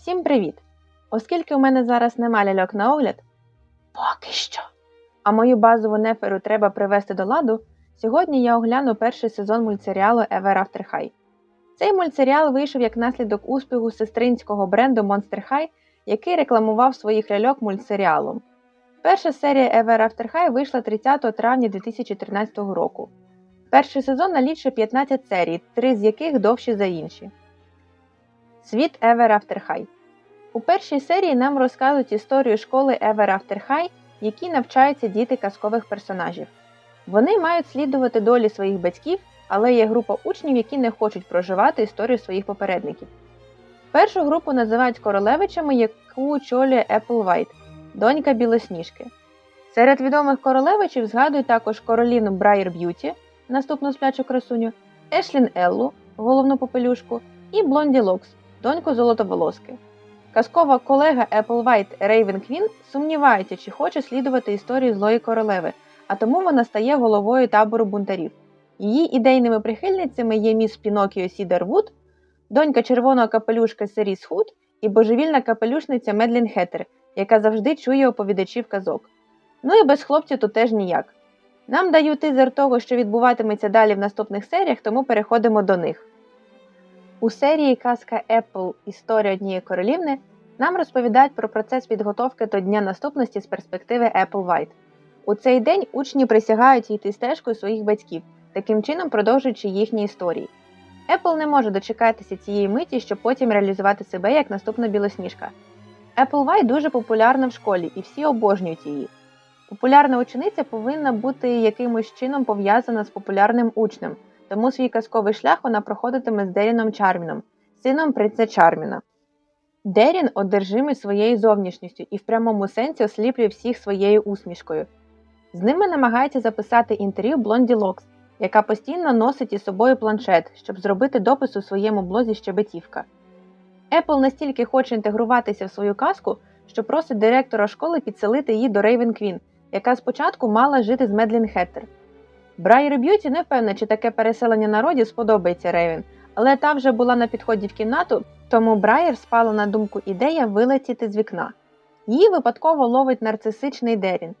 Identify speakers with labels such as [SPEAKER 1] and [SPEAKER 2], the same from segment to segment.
[SPEAKER 1] Всім привіт! Оскільки у мене зараз нема ляльок на огляд, поки що, а мою базову неферу треба привести до ладу, сьогодні я огляну перший сезон мультсеріалу Ever After High. Цей мультсеріал вийшов як наслідок успіху сестринського бренду Monster High, який рекламував своїх ляльок мультсеріалом. Перша серія Ever After High вийшла 30 травня 2013 року. Перший сезон налічує 15 серій, три з яких довші за інші. Світ Ever After High. У першій серії нам розказують історію школи Ever After High, в якій навчаються діти казкових персонажів. Вони мають слідувати долі своїх батьків, але є група учнів, які не хочуть проживати історію своїх попередників. Першу групу називають королевичами, яку очолює White, донька Білосніжки. Серед відомих королевичів згадують також королівну Брайер Б'юті, наступну сплячу красуню, Ешлін Еллу, головну попелюшку, і Блонді Локс, доньку золотоволоски. Казкова колега White Рейвен Квін сумнівається, чи хоче слідувати історію злої королеви, а тому вона стає головою табору бунтарів. Її ідейними прихильницями є міс Пінокіо Сідер Вуд, донька червоного капелюшка Серіс Худ і божевільна капелюшниця Медлін Хеттер, яка завжди чує оповідачів казок. Ну і без хлопців тут теж ніяк. Нам дають тизер того, що відбуватиметься далі в наступних серіях, тому переходимо до них. У серії Казка Apple Історія однієї королівни нам розповідають про процес підготовки до дня наступності з перспективи Apple White. У цей день учні присягають йти стежкою своїх батьків, таким чином продовжуючи їхні історії. Apple не може дочекатися цієї миті, щоб потім реалізувати себе як наступна білосніжка. Apple White дуже популярна в школі і всі обожнюють її. Популярна учениця повинна бути якимось чином пов'язана з популярним учнем, тому свій казковий шлях вона проходитиме з Деріном Чарміном, сином принца Чарміна. Дерін одержимий своєю зовнішністю і в прямому сенсі осліплює всіх своєю усмішкою. З ними намагається записати інтерв'ю Блонді Локс, яка постійно носить із собою планшет, щоб зробити допис у своєму блозі Щебетівка. Apple настільки хоче інтегруватися в свою казку, що просить директора школи підселити її до Рейвен Квін, яка спочатку мала жити з Медлін Хеттер. Брайер Б'юті не впевнена, чи таке переселення народів сподобається Рейвен, але та вже була на підході в кімнату, тому Брайер спала на думку ідея вилетіти з вікна. Її випадково ловить нарцисичний Дерін.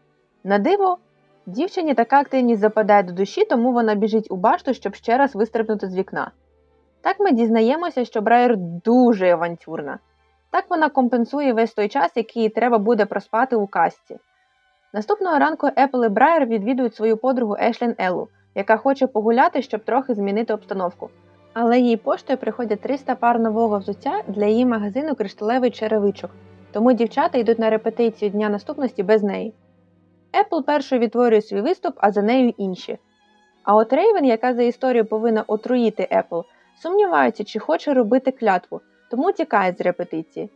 [SPEAKER 1] На диво, дівчині така активність западає до душі, тому вона біжить у башту, щоб ще раз вистрибнути з вікна. Так ми дізнаємося, що Брайер дуже авантюрна. Так вона компенсує весь той час, який треба буде проспати у касті. Наступного ранку Apple і Брайер відвідують свою подругу Ешлін Еллу, яка хоче погуляти, щоб трохи змінити обстановку. Але їй поштою приходять 300 пар нового взуття для її магазину кришталевий черевичок, тому дівчата йдуть на репетицію дня наступності без неї. Apple першою відтворює свій виступ, а за нею інші. А от Рейвен, яка за історію повинна отруїти Apple, сумнівається, чи хоче робити клятву, тому тікає з репетиції.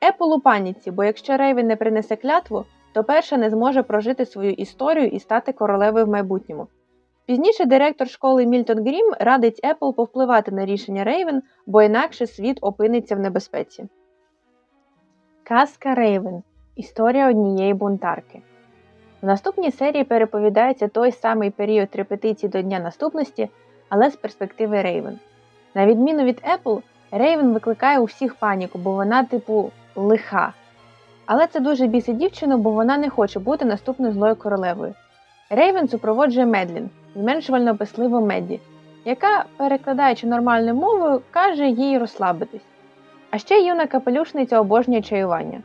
[SPEAKER 1] Apple у паніці, бо якщо Рейвен не принесе клятву, то перша не зможе прожити свою історію і стати королевою в майбутньому. Пізніше директор школи Мільтон Грім радить Apple повпливати на рішення Рейвен, бо інакше світ опиниться в небезпеці. Казка Рейвен. Історія однієї бунтарки. В наступній серії переповідається той самий період репетицій до дня наступності, але з перспективи Рейвен. На відміну від Apple, Рейвен викликає у всіх паніку, бо вона, типу, лиха. Але це дуже бісить дівчину, бо вона не хоче бути наступною злою королевою. Рейвен супроводжує Медлін, зменшувально писливу Медді, яка, перекладаючи нормальною мовою, каже їй розслабитись. А ще юна капелюшниця обожнює чаювання.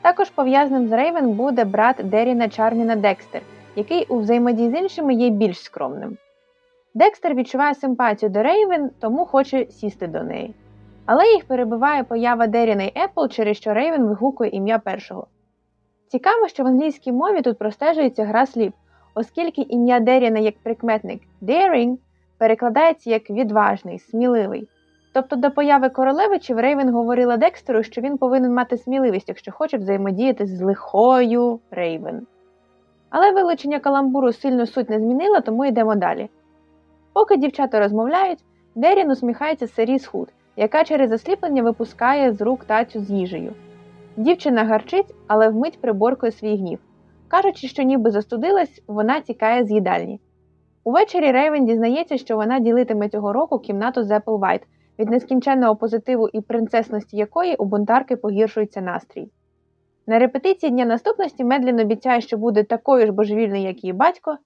[SPEAKER 1] Також пов'язаним з Рейвен буде брат Деріна Чарміна Декстер, який у взаємодії з іншими є більш скромним. Декстер відчуває симпатію до Рейвен, тому хоче сісти до неї. Але їх перебиває поява Деріна і Apple, через що Рейвен вигукує ім'я першого. Цікаво, що в англійській мові тут простежується гра слів, оскільки ім'я Деріна як прикметник daring перекладається як відважний, сміливий. Тобто до появи королевичів Рейвен говорила Декстеру, що він повинен мати сміливість, якщо хоче взаємодіяти з лихою Рейвен. Але вилучення каламбуру сильно суть не змінило, тому йдемо далі. Поки дівчата розмовляють, Дерін усміхається Серіс Худ, яка через засліплення випускає з рук тацю з їжею. Дівчина гарчить, але вмить приборкує свій гнів. Кажучи, що ніби застудилась, вона тікає з їдальні. Увечері Рейвен дізнається, що вона ділитиме цього року кімнату з White, від нескінченного позитиву і принцесності якої у бунтарки погіршується настрій. На репетиції дня наступності Медлін обіцяє, що буде такою ж божевільною, як її батько.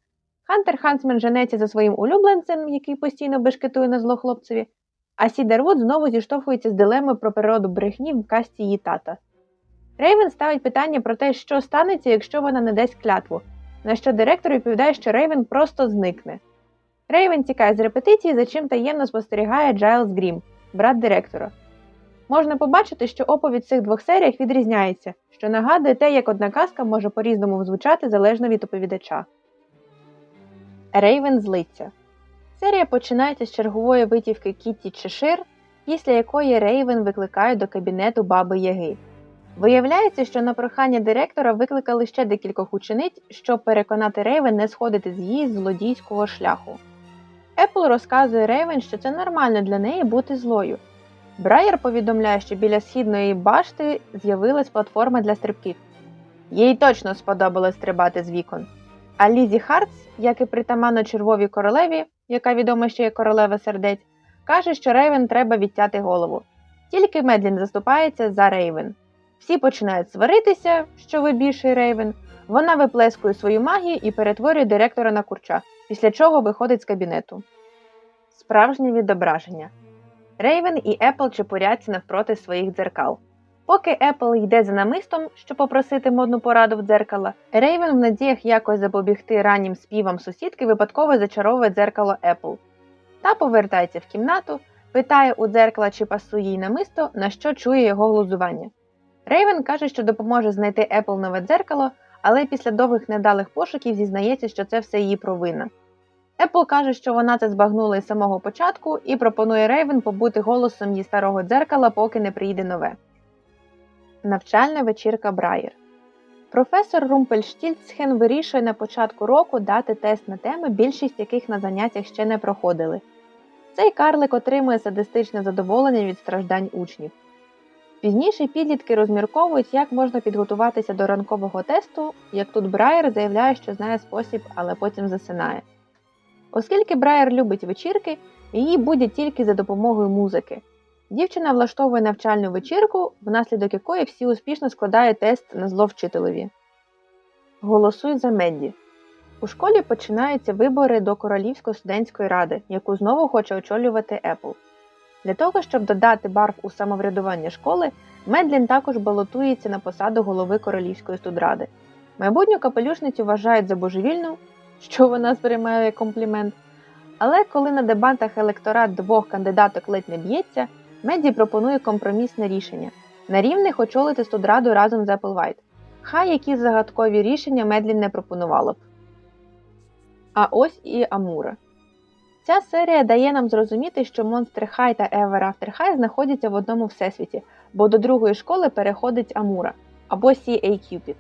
[SPEAKER 1] Хантер Хансмен женеться за своїм улюбленцем, який постійно бешкетує на зло хлопцеві, а Сідервуд знову зіштовхується з дилемою про природу брехні в касті її тата. Рейвен ставить питання про те, що станеться, якщо вона не дасть клятву, на що директор відповідає, що Рейвен просто зникне. Рейвен тікає з репетиції, за чим таємно спостерігає Джайлз Грім, брат директора. Можна побачити, що оповідь в цих двох серіях відрізняється, що нагадує те, як одна казка може по-різному звучати залежно від оповідача. Рейвен злиться. Серія починається з чергової витівки Кітті Чешир, після якої Рейвен викликає до кабінету баби Яги. Виявляється, що на прохання директора викликали ще декількох учениць, щоб переконати Рейвен не сходити з її злодійського шляху. Епл розказує Рейвен, що це нормально для неї бути злою. Брайер повідомляє, що біля східної башти з'явилась платформа для стрибків. Їй точно сподобалось стрибати з вікон. А Лізі Хартс, як і притаманно червовій королеві, яка відома ще як королева сердець, каже, що Рейвен треба відтяти голову. Тільки Медлін заступається за Рейвен. Всі починають сваритися, що вибільший Рейвен. Вона виплескує свою магію і перетворює директора на курча, після чого виходить з кабінету. Справжнє відображення. Рейвен і Епл чепуряться навпроти своїх дзеркал. Поки Епл йде за намистом, щоб попросити модну пораду в дзеркала, Рейвен в надіях якось запобігти раннім співам сусідки випадково зачаровує дзеркало Епл. Та повертається в кімнату, питає у дзеркала, чи пасує їй намисто, на що чує його глузування. Рейвен каже, що допоможе знайти Епл нове дзеркало, але після довгих недалих пошуків зізнається, що це все її провина. Епл каже, що вона це збагнула із самого початку і пропонує Рейвен побути голосом її старого дзеркала, поки не приїде нове. Навчальна вечірка Брайер. Професор Румпельштільцхен вирішує на початку року дати тест на теми, більшість яких на заняттях ще не проходили. Цей карлик отримує садистичне задоволення від страждань учнів. Пізніше підлітки розмірковують, як можна підготуватися до ранкового тесту, як тут Брайер заявляє, що знає спосіб, але потім засинає. Оскільки Брайер любить вечірки, її будять тільки за допомогою музики. Дівчина влаштовує навчальну вечірку, внаслідок якої всі успішно складають тест на зло вчителеві. Голосуй за Медді. У школі починаються вибори до Королівської студентської ради, яку знову хоче очолювати Apple. Для того, щоб додати барв у самоврядування школи, Медлін також балотується на посаду голови Королівської студради. Майбутню капелюшницю вважають за божевільну, що вона сприймає комплімент. Але коли на дебатах електорат двох кандидаток ледь не б'ється, Медді пропонує компромісне рішення на рівних очолити студраду разом з Applewhite. Хай які загадкові рішення Медлін не пропонувало б. А ось і Амура. Ця серія дає нам зрозуміти, що Monster High та Ever After High знаходяться в одному всесвіті, бо до другої школи переходить Амура або C.A. Cupid.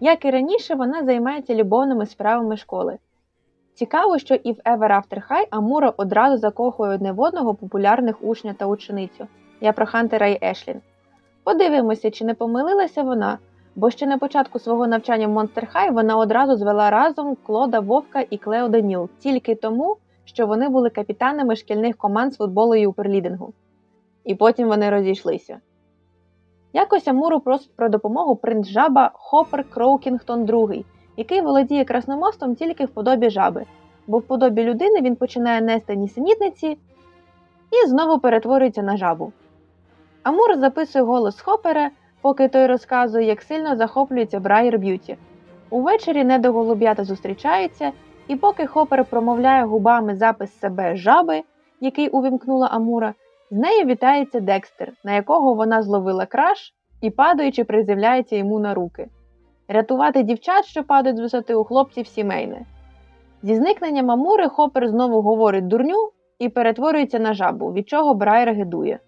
[SPEAKER 1] Як і раніше, вона займається любовними справами школи. Цікаво, що і в Ever After High Амура одразу закохує одне в одного популярних учня та ученицю. Я про Хантера і Ешлін. Подивимося, чи не помилилася вона, бо ще на початку свого навчання в Monster High вона одразу звела разом Клода Вовка і Клео Деніл тільки тому, що вони були капітанами шкільних команд з футболу і уперлідингу. І потім вони розійшлися. Якось Амуру просить про допомогу принц жаба Хопер Кроукінгтон II, який володіє красномостом тільки в подобі жаби, бо в подобі людини він починає нести нісенітниці і знову перетворюється на жабу. Амур записує голос Хопера, поки той розказує, як сильно захоплюється Брайер Б'юті. Увечері недоголуб'ята зустрічаються, і поки Хопер промовляє губами запис себе жаби, який увімкнула Амура, з нею вітається Декстер, на якого вона зловила краш і, падаючи, приземляється йому на руки. Рятувати дівчат, що падають з висоти у хлопців сімейне. Зі зникненням Амури Хопер знову говорить дурню і перетворюється на жабу, від чого Брайер гидує.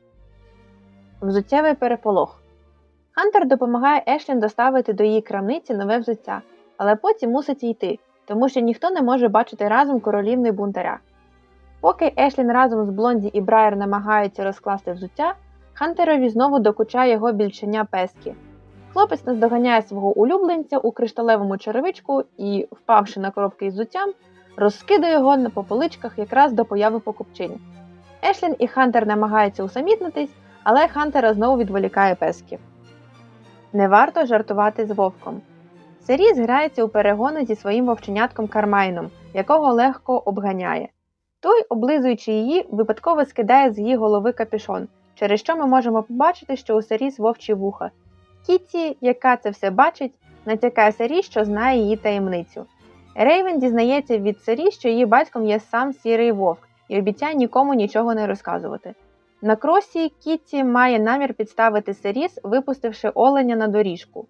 [SPEAKER 1] Взуттєвий переполох. Хантер допомагає Ешлін доставити до її крамниці нове взуття, але потім мусить йти, тому що ніхто не може бачити разом королівни бунтаря. Поки Ешлін разом з Блонді і Брайер намагаються розкласти взуття, Хантерові знову докучає його більчення пескі. Хлопець наздоганяє свого улюбленця у кришталевому черевичку і, впавши на коробки із взуттям, розкидає його на пополичках якраз до появи покупчині. Ешлін і Хантер намагаються усамітнитись, але Хантера знову відволікає песків. Не варто жартувати з вовком. Сиріс грається у перегони зі своїм вовченятком Кармайном, якого легко обганяє. Той, облизуючи її, випадково скидає з її голови капюшон, через що ми можемо побачити, що у Сиріс вовчі вуха. Кітті, яка це все бачить, натякає Сирі, що знає її таємницю. Рейвен дізнається від Сирі, що її батьком є сам сірий вовк, і обіцяє нікому нічого не розказувати. На кросі Кітті має намір підставити Сиріс, випустивши оленя на доріжку.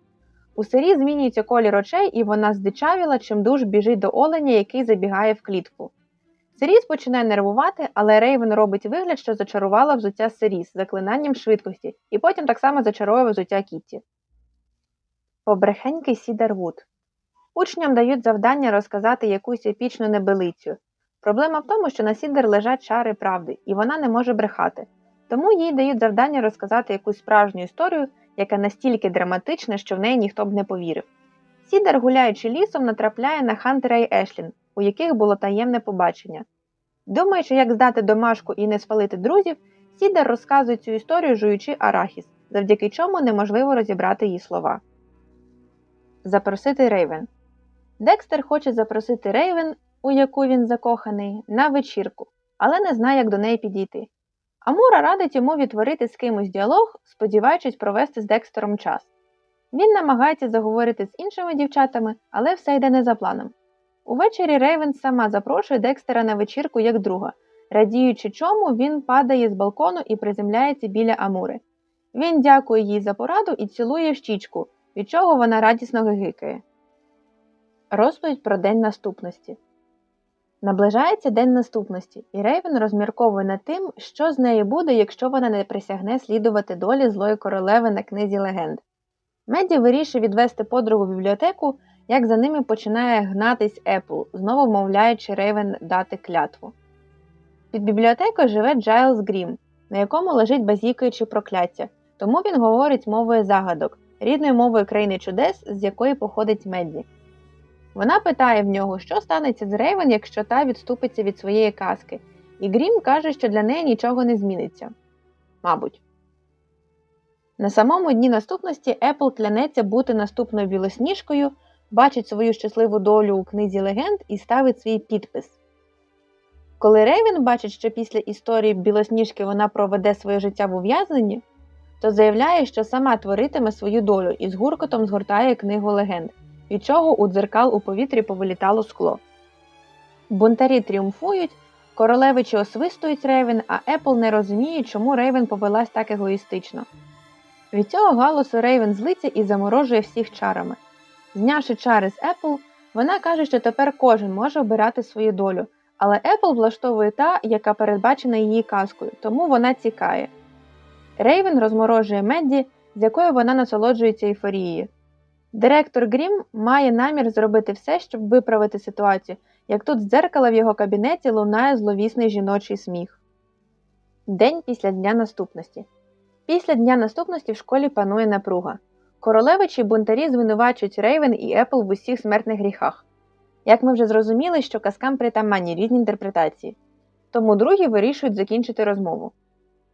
[SPEAKER 1] У Сирі змінюється колір очей, і вона здичавіла, чим душ біжить до оленя, який забігає в клітку. Сиріс починає нервувати, але Рейвен робить вигляд, що зачарувала взуття Сиріс заклинанням швидкості, і потім так само зачарує взуття Кітті. Побрехенький Сідарвуд. Учням дають завдання розказати якусь епічну небелицю. Проблема в тому, що на Сідер лежать чари правди, і вона не може брехати. Тому їй дають завдання розказати якусь справжню історію, яка настільки драматична, що в неї ніхто б не повірив. Сідер, гуляючи лісом, натрапляє на Хантера і Ешлін, у яких було таємне побачення. Думаючи, як здати домашку і не спалити друзів, Сідер розказує цю історію, жуючи арахіс, завдяки чому неможливо розібрати її слова. Запросити Рейвен. Декстер хоче запросити Рейвен, у яку він закоханий, на вечірку, але не знає, як до неї підійти. Амура радить йому відтворити з кимось діалог, сподіваючись провести з Декстером час. Він намагається заговорити з іншими дівчатами, але все йде не за планом. Увечері Рейвен сама запрошує Декстера на вечірку як друга, радіючи чому він падає з балкону і приземляється біля Амури. Він дякує їй за пораду і цілує в щічку, від чого вона радісно гигикає. Розповідь про день наступності. Наближається день наступності, і Рейвен розмірковує над тим, що з нею буде, якщо вона не присягне слідувати долі злої королеви на книзі легенд. Меді вирішує відвести подругу в бібліотеку, як за ними починає гнатись Епл, знову вмовляючи Рейвен дати клятву. Під бібліотекою живе Джайлз Грім, на якому лежить базікаючи прокляття, тому він говорить мовою загадок, рідною мовою країни чудес, з якої походить Медді. Вона питає в нього, що станеться з Рейвен, якщо та відступиться від своєї казки, і Грім каже, що для неї нічого не зміниться. Мабуть. На самому дні наступності Епл клянеться бути наступною білосніжкою, бачить свою щасливу долю у книзі легенд і ставить свій підпис. Коли Рейвен бачить, що після історії білосніжки вона проведе своє життя в ув'язненні, то заявляє, що сама творитиме свою долю і з гуркотом згортає книгу легенд від чого у дзеркал у повітрі повилітало скло. Бунтарі тріумфують, королевичі освистують Рейвен, а Епл не розуміє, чому Рейвен повелась так егоїстично. Від цього галусу Рейвен злиться і заморожує всіх чарами. Знявши чари з Епл, вона каже, що тепер кожен може обирати свою долю, але Епл влаштовує та, яка передбачена її казкою, тому вона тікає. Рейвен розморожує Медді, з якою вона насолоджується ейфорією. Директор Грім має намір зробити все, щоб виправити ситуацію, як тут з дзеркала в його кабінеті лунає зловісний жіночий сміх. День після дня наступності. Після дня наступності в школі панує напруга. Королевичі бунтарі звинувачують Рейвен і Епл в усіх смертних гріхах. Як ми вже зрозуміли, що казкам притаманні різні інтерпретації, тому другі вирішують закінчити розмову.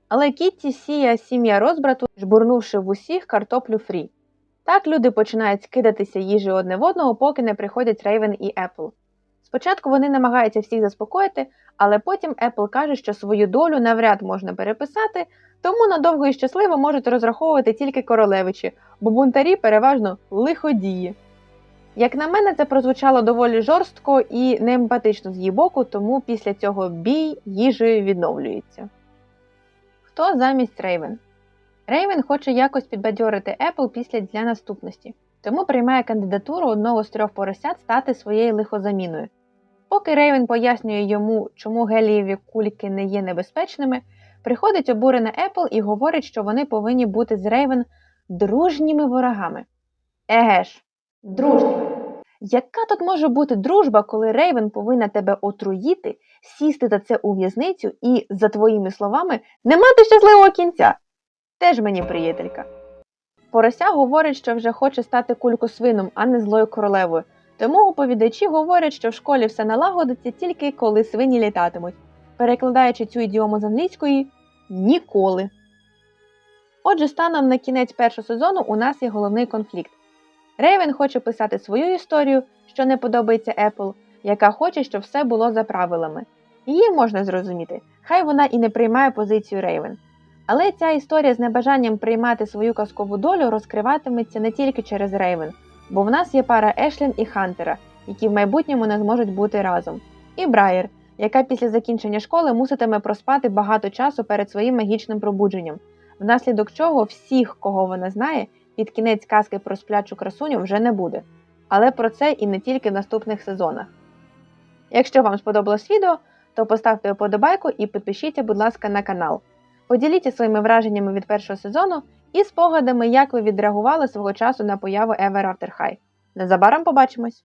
[SPEAKER 1] Але Кітті сіє сім'я розбрату, жбурнувши в усіх картоплю фрі. Так люди починають скидатися їжею одне в одного, поки не приходять Рейвен і Епл. Спочатку вони намагаються всіх заспокоїти, але потім Епл каже, що свою долю навряд можна переписати, тому надовго і щасливо можуть розраховувати тільки королевичі, бо бунтарі переважно лиходії. Як на мене, це прозвучало доволі жорстко і неемпатично з її боку, тому після цього бій їжею відновлюється. Хто замість Рейвен? Рейвен хоче якось підбадьорити Apple після дня наступності, тому приймає кандидатуру одного з трьох поросят стати своєю лихозаміною. Поки Рейвен пояснює йому, чому гелієві кульки не є небезпечними, приходить обурена Apple і говорить, що вони повинні бути з Рейвен дружніми ворогами. Еге ж, дружніми. Яка тут може бути дружба, коли Рейвен повинна тебе отруїти, сісти за це у в'язницю і, за твоїми словами, не мати щасливого кінця? Теж мені приятелька. Порося говорить, що вже хоче стати кулькосвином, а не злою королевою. Тому оповідачі говорять, що в школі все налагодиться тільки коли свині літатимуть. перекладаючи цю ідіому з англійської ніколи. Отже, станом на кінець першого сезону у нас є головний конфлікт. Рейвен хоче писати свою історію, що не подобається Apple, яка хоче, щоб все було за правилами. Її можна зрозуміти, хай вона і не приймає позицію Рейвен. Але ця історія з небажанням приймати свою казкову долю розкриватиметься не тільки через Рейвен, бо в нас є пара Ешлін і Хантера, які в майбутньому не зможуть бути разом, і Брайер, яка після закінчення школи муситиме проспати багато часу перед своїм магічним пробудженням, внаслідок чого всіх, кого вона знає, під кінець казки про сплячу красуню вже не буде. Але про це і не тільки в наступних сезонах. Якщо вам сподобалось відео, то поставте вподобайку і підпишіться, будь ласка, на канал. Поділіться своїми враженнями від першого сезону і спогадами, як ви відреагували свого часу на появу Ever After High. Незабаром побачимось!